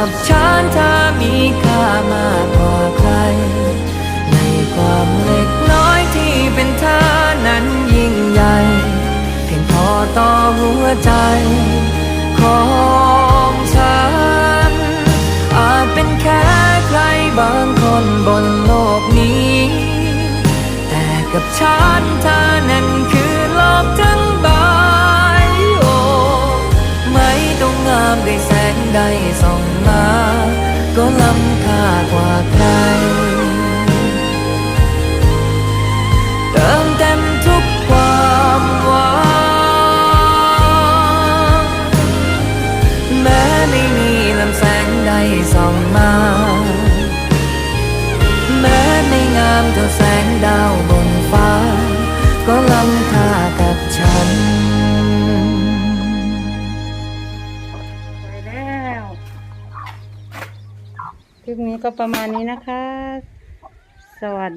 กับฉันเธอมีค่ามากกว่าใคร ในความเล็กน้อยที่เป็นเธอนั้นยิ่งใหญ่ เพียงพอต่อหัวใจ ของฉัน อาจเป็นแค่ใครบางคนบนโลกนี้ แต่กับฉันเธอนั้นคือโลกทั้งใบไม่ต้องงามด้แสงใดส่องมาำค่ากว่าใครเติมเต็มทุกความหวังแลิปนี้ก็ประมาณนี้นะคะ สวัสดี